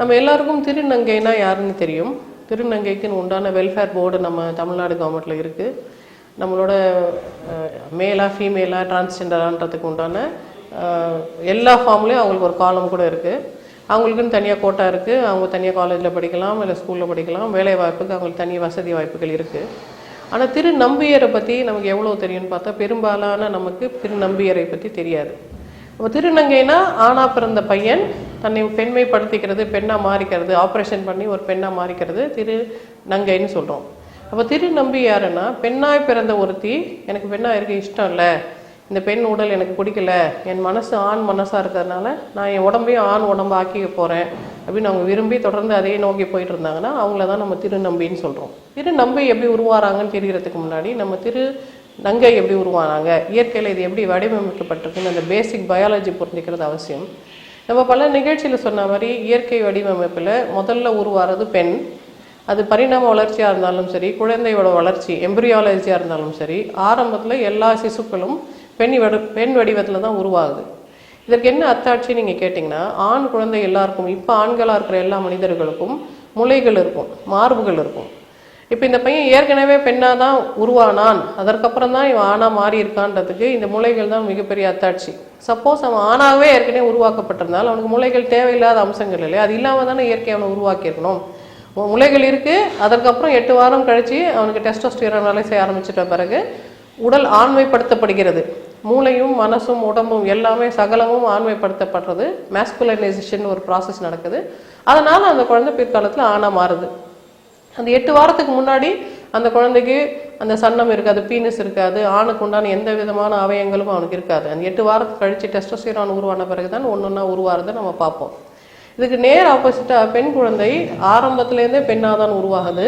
நம்ம எல்லாருக்கும் திருநங்கைனா யாருன்னு தெரியும். திருநங்கைக்குன்னு உண்டான வெல்ஃபேர் போர்டு நம்ம தமிழ்நாடு கவர்மெண்ட்டில் இருக்குது நம்மளோட மேலாக மேலா ஃபீமேலா டிரான்ஸ்ஜெண்டரான்றதுக்கு உண்டான எல்லா ஃபார்ம்லேயும் அவங்களுக்கு ஒரு காலம் கூட இருக்குது அவங்களுக்குன்னு தனியாக கோட்டா இருக்குது அவங்க தனியாக காலேஜில் படிக்கலாம் இல்லை ஸ்கூலில் படிக்கலாம். வேலை வாய்ப்புக்கு அவங்களுக்கு தனி வசதி வாய்ப்புகள் இருக்குது ஆனால் திருநம்பியரை பற்றி நமக்கு எவ்வளோ தெரியும்னு பார்த்தா பெரும்பாலான நமக்கு திருநம்பியரை பற்றி தெரியாது. அப்போ திருநங்கைனா ஆணா பிறந்த பையன். தன்னை பெண்மைப்படுத்திக்கிறது பெண்ணாக மாறிக்கிறது ஆப்ரேஷன் பண்ணி ஒரு பெண்ணாக மாறிக்கிறது திரு நங்கைன்னு சொல்கிறோம் அப்போ திருநம்பி யாருன்னா பெண்ணாய் பிறந்த ஒருத்தி எனக்கு பெண்ணாக இருக்க இஷ்டம் இல்லை. இந்த பெண் உடல் எனக்கு பிடிக்கல. என் மனசு ஆண் மனசாக இருக்கிறதுனால நான் என் உடம்பையும் ஆண் உடம்பு ஆக்கிக்க போகிறேன் அப்படின்னு அவங்க விரும்பி தொடர்ந்து அதே நோக்கி போயிட்டு இருந்தாங்கன்னா அவங்கள தான் நம்ம திருநம்பின்னு சொல்கிறோம் திருநம்பி எப்படி உருவாராங்கன்னு தெரியறதுக்கு முன்னாடி நம்ம திரு நங்கை எப்படி உருவானாங்க? இயற்கையில் இது எப்படி வடிவமைக்கப்பட்டிருக்குன்னு அந்த பேசிக் பயாலஜி புரிஞ்சுக்கிறது அவசியம். நம்ம பல நிகழ்ச்சியில் சொன்ன மாதிரி இயற்கை வடிவமைப்பில் முதல்ல உருவாகிறது பெண். அது பரிணாம வளர்ச்சியாக இருந்தாலும் சரி குழந்தையோட வளர்ச்சி எம்பிரியாலஜியாக இருந்தாலும் சரி ஆரம்பத்தில் எல்லா சிசுக்களும் பெண் வடி பெண் வடிவத்தில் தான் உருவாகுது. இதற்கு என்ன அத்தாட்சி நீங்கள் கேட்டிங்கன்னா ஆண் குழந்தை எல்லாருக்கும் இப்போ ஆண்களாக இருக்கிற எல்லா மனிதர்களுக்கும் முலைகள் இருக்கும் மார்புகள் இருக்கும். இப்போ இந்த பையன் ஏற்கனவே பெண்ணாக தான் உருவானான். அதற்கப்புறம் தான் இவன் ஆணாக மாறி இருக்கான்றதுக்கு இந்த முலைகள் தான் மிகப்பெரிய அத்தாட்சி. சப்போஸ் அவன் ஆணாகவே ஏற்கனவே உருவாக்கப்பட்டிருந்தால் அவனுக்கு முலைகள் தேவையில்லாத அம்சங்கள் இல்லை அது இல்லாமல் தானே இயற்கை அவனை உருவாக்கியிருக்கணும். முளைகள் முலைகள் இருக்குது அதற்கப்புறம் எட்டு வாரம் கழித்து அவனுக்கு டெஸ்டோஸ்டிரான் வேலை செய்ய ஆரம்பிச்சிட்ட பிறகு உடல் ஆண்மைப்படுத்தப்படுகிறது. மூளையும் மனசும் உடம்பும் எல்லாமே சகலமும் ஆண்மைப்படுத்தப்படுறது. மேஸ்குலைனைசேஷன் ஒரு ப்ராசஸ் நடக்குது. அதனால் அந்த குழந்தை பிற்காலத்தில் ஆணாக மாறுது. அந்த எட்டு வாரத்துக்கு முன்னாடி அந்த குழந்தைக்கு அந்த சன்னம் இருக்காது பீனஸ் இருக்காது ஆணுக்கு உண்டான எந்த விதமான அவயங்களும் அவனுக்கு இருக்காது. அந்த எட்டு வாரத்துக்கு கழித்து டெஸ்டோஸ்டிரான் உருவான பிறகு தான் ஒன்று ஒன்றா உருவாகிறத நம்ம பார்ப்போம். இதுக்கு நேர் ஆப்போசிட்டாக பெண் குழந்தை ஆரம்பத்துலேருந்தே பெண்ணாக தான் உருவாகுது.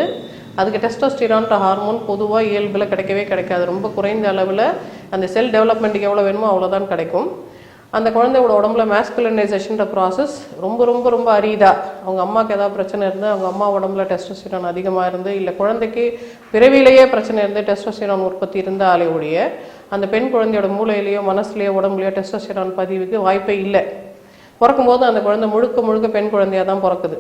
அதுக்கு டெஸ்டோஸ்டிரான்ற ஹார்மோன் பொதுவாக இயல்பில் கிடைக்கவே கிடைக்காது. ரொம்ப குறைந்த அளவில் அந்த செல் டெவலப்மெண்ட்டுக்கு எவ்வளோ வேணுமோ அவ்வளோதான் கிடைக்கும். அந்த குழந்தையோட உடம்புல மேஸ்குலனைசேஷன்ற ப்ராசஸ் ரொம்ப ரொம்ப ரொம்ப அரிதா. அவங்க அம்மாவுக்கு ஏதாவது பிரச்சனை இருந்து அவங்க அம்மா உடம்புல டெஸ்டோஸ்டிரான் அதிகமாக இருந்து இல்லை குழந்தைக்கு பிறவிலேயே பிரச்சனை இருந்து டெஸ்டோஸ்டிரான் உற்பத்தி இருந்தாலே ஒழிய அந்த பெண் குழந்தையோட மூளையிலேயோ மனசுலையோ உடம்புலையோ டெஸ்டோஸ்டிரான் பதிவுக்கு வாய்ப்பே இல்லை. பிறக்கும்போது அந்த குழந்தை முழுக்க முழுக்க பெண் குழந்தையாக தான் பிறக்குது.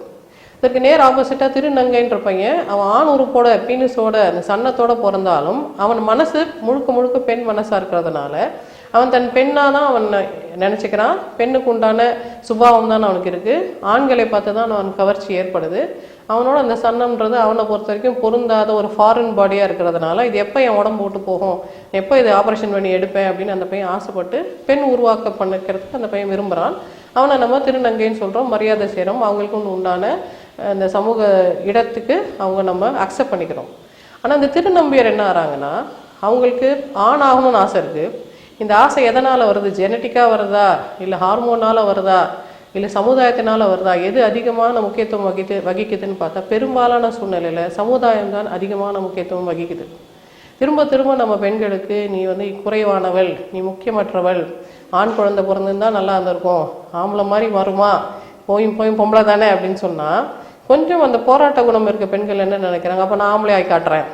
இதற்கு நேர் ஆப்போசிட்டாக திருநங்கைன்ற பையன் அவன் ஆண் உறுப்போட பீனிஸோட அந்த சன்னத்தோட பிறந்தாலும் அவன் மனசு முழுக்க முழுக்க பெண் மனசாக இருக்கிறதுனால அவன் தன் பெண்ணாக தான் அவன் நினச்சிக்கிறான். பெண்ணுக்கு உண்டான சுபாவம் தான் அவனுக்கு இருக்குது ஆண்களை பார்த்து தான் அவன் கவர்ச்சி ஏற்படுது. அவனோட அந்த சன்னம்ன்றது அவனை பொறுத்த வரைக்கும் பொருந்தாத ஒரு ஃபாரின் பாடியாக இருக்கிறதுனால இது எப்போ என் உடம்பு விட்டு போகும்? எப்போ இது ஆப்ரேஷன் பண்ணி எடுப்பேன் அப்படின்னு அந்த பையன் ஆசைப்பட்டு பெண் உருவாக்க பண்ணிக்கிறதுக்கு அந்த பையன் விரும்புகிறான் அவனை நம்ம திருநங்கைன்னு சொல்கிறோம் மரியாதை செய்கிறோம் அவங்களுக்கு உண்டான அந்த இந்த சமூக இடத்துக்கு அவங்க நம்ம அக்செப்ட் பண்ணிக்கிறோம். ஆனால் இந்த திருநம்பியர் என்ன ஆகிறாங்கன்னா அவங்களுக்கு ஆண் ஆகணும்னு ஆசை இருக்குது இந்த ஆசை எதனால் வருது? ஜெனட்டிக்காக வருதா? இல்லை ஹார்மோனால் வருதா? இல்லை சமுதாயத்தினால் வருதா? எது அதிகமான முக்கியத்துவம் வகித்து வகிக்குதுன்னு பார்த்தா பெரும்பாலான சூழ்நிலையில் சமுதாயம் தான் அதிகமான முக்கியத்துவம் வகிக்குது. திரும்ப திரும்ப நம்ம பெண்களுக்கு நீ வந்து குறைவானவள் நீ முக்கியமற்றவள் ஆண் குழந்தை பிறந்திருந்தா நல்லா இருந்திருக்கும் ஆம்பளை மாதிரி வருமா போயும் போயும் பொம்பளை தானே? அப்படின்னு சொன்னால் கொஞ்சம் அந்த போராட்ட குணம் இருக்க பெண்கள் என்ன நினைக்கிறாங்க? அப்போ நான் ஆம்பளை ஆகி காட்டுறேன்.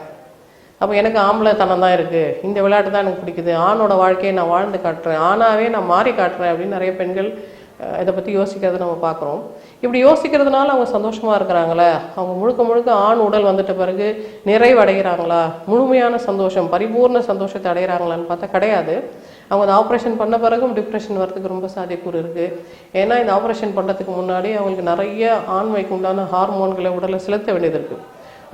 அப்போ எனக்கு ஆம்பளை தனம் தான் இருக்குது இந்த விளையாட்டு தான் எனக்கு பிடிக்குது. ஆணோட வாழ்க்கையை நான் வாழ்ந்து காட்டுறேன். ஆணாவே நான் மாறி காட்டுறேன் அப்படின்னு நிறைய பெண்கள் இதை பற்றி யோசிக்கிறத நம்ம பார்க்குறோம். இப்படி யோசிக்கிறதுனால அவங்க சந்தோஷமாக இருக்கிறாங்களே? அவங்க முழுக்க முழுக்க ஆண் உடல் வந்துட்ட பிறகு நிறைவடைகிறாங்களா? முழுமையான சந்தோஷம் பரிபூர்ண சந்தோஷத்தை அடைகிறாங்களான்னு பார்த்தா கிடையாது. அவங்க அந்த ஆப்ரேஷன் பண்ண பிறகும் டிப்ரெஷன் வரதுக்கு ரொம்ப சாத்தியக்கூறு இருக்குது ஏன்னா இந்த ஆப்ரேஷன் பண்ணுறதுக்கு முன்னாடி அவங்களுக்கு நிறைய ஆண்மைக்கு உண்டான ஹார்மோன்களை உடலில் செலுத்த வேண்டியது இருக்குது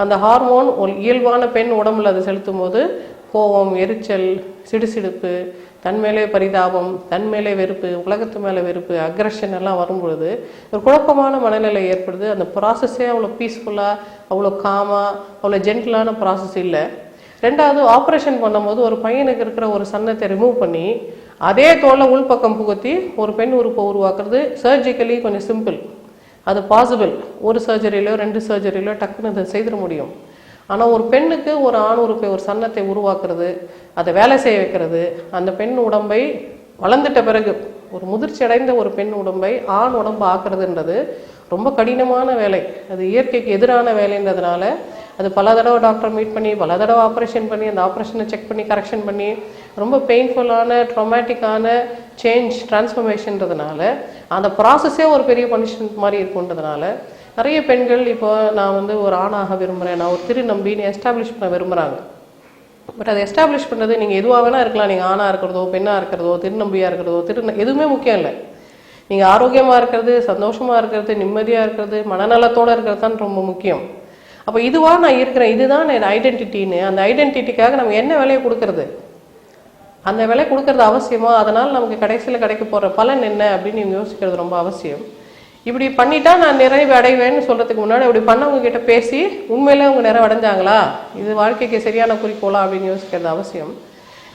அந்த ஹார்மோன் ஒரு இயல்பான பெண் உடம்புல அதை செலுத்தும் போது கோபம் எரிச்சல் சிடுசிடுப்பு தன்மேலே பரிதாபம் தன்மேலே வெறுப்பு உலகத்து மேலே வெறுப்பு அக்ரஷன் எல்லாம் வரும்பொழுது ஒரு குழப்பமான மனநிலை ஏற்படுது. அந்த ப்ராசஸே அவ்வளோ பீஸ்ஃபுல்லாக அவ்வளோ காமாக அவ்வளோ ஜென்டிலான ப்ராசஸ் இல்லை. ரெண்டாவது ஆப்ரேஷன் பண்ணும்போது ஒரு பையனுக்கு இருக்கிற ஒரு சன்னத்தை ரிமூவ் பண்ணி அதே தோலை உள்பக்கம் புகுத்தி ஒரு பெண் உறுப்பை உருவாக்குறது சர்ஜிக்கலி கொஞ்சம் சிம்பிள் அது பாசிபிள் ஒரு சர்ஜரியிலோ ரெண்டு சர்ஜரியிலோ டக்குன்னு அதை செய்திட முடியும். ஆனால் ஒரு பெண்ணுக்கு ஒரு ஆண் உறுப்பை ஒரு சன்னத்தை உருவாக்குறது அதை வேலை செய்ய வைக்கிறது அந்த பெண் உடம்பை வளர்ந்துட்ட பிறகு ஒரு முதிர்ச்சி அடைந்த ஒரு பெண் உடம்பை ஆண் உடம்பு ஆக்குறதுன்றது ரொம்ப கடினமான வேலை. அது இயற்கைக்கு எதிரான வேலைன்றதுனால அது பல தடவை டாக்டர் மீட் பண்ணி பல தடவை ஆப்ரேஷன் பண்ணி அந்த ஆப்ரேஷனை செக் பண்ணி கரெக்ஷன் பண்ணி ரொம்ப பெயின்ஃபுல்லான ட்ரொமேட்டிக்கான சேஞ்ச் டிரான்ஸ்ஃபர்மேஷன்றதுனால அந்த ப்ராசஸே ஒரு பெரிய பனிஷ்மெண்ட் மாதிரி இருக்குன்றதுனால நிறைய பெண்கள் இப்போ நான் வந்து ஒரு ஆணாக விரும்புகிறேன் நான் ஒரு திருநம்பின்னு எஸ்டாப்ளிஷ் பண்ண விரும்புகிறாங்க பட் அதை எஸ்டாப்ளிஷ் பண்ணுறது நீங்கள் எதுவாக வேணால் இருக்கலாம். நீங்கள் ஆணாக இருக்கிறதோ பெண்ணாக இருக்கிறதோ திருநம்பியாக இருக்கிறதோ திரு எதுவுமே முக்கியம் இல்லை. நீங்கள் ஆரோக்கியமாக இருக்கிறது சந்தோஷமாக இருக்கிறது நிம்மதியாக இருக்கிறது மனநலத்தோடு இருக்கிறது தான் ரொம்ப முக்கியம். அப்போ இதுவாக நான் இருக்கிறேன் இதுதான் என் ஐடென்டிட்டின்னு அந்த ஐடென்டிட்டிக்காக நம்ம என்ன வேலையை கொடுக்கறது? அந்த விலை கொடுக்கறது அவசியமா? அதனால் நமக்கு கடைசியில் கிடைக்க போகிற பலன் என்ன அப்படின்னு யோசிக்கிறது ரொம்ப அவசியம். இப்படி பண்ணிட்டா நான் நிறைவு அடைவேன்னு சொல்கிறதுக்கு முன்னாடி இப்படி பண்ணவங்க கிட்ட பேசி உண்மையிலே அவங்க நிறைவு அடைஞ்சாங்களா? இது வாழ்க்கைக்கு சரியான குறிக்கோளா? அப்படின்னு யோசிக்கிறது அவசியம்.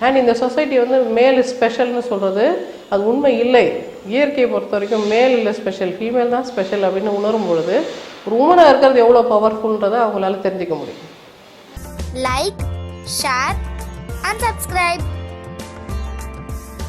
அண்ட் இந்த சொசைட்டி வந்து மேல் ஸ்பெஷல்னு சொல்கிறது அது உண்மை இல்லை. இயற்கையை பொறுத்த வரைக்கும் மேல் இல்லை ஸ்பெஷல் ஃபீமேல் தான் ஸ்பெஷல் அப்படின்னு உணரும் பொழுது ஒரு உமனாக இருக்கிறது எவ்வளோ பவர்ஃபுல்ன்றதை அவங்களால தெரிஞ்சுக்க முடியும். Like share and subscribe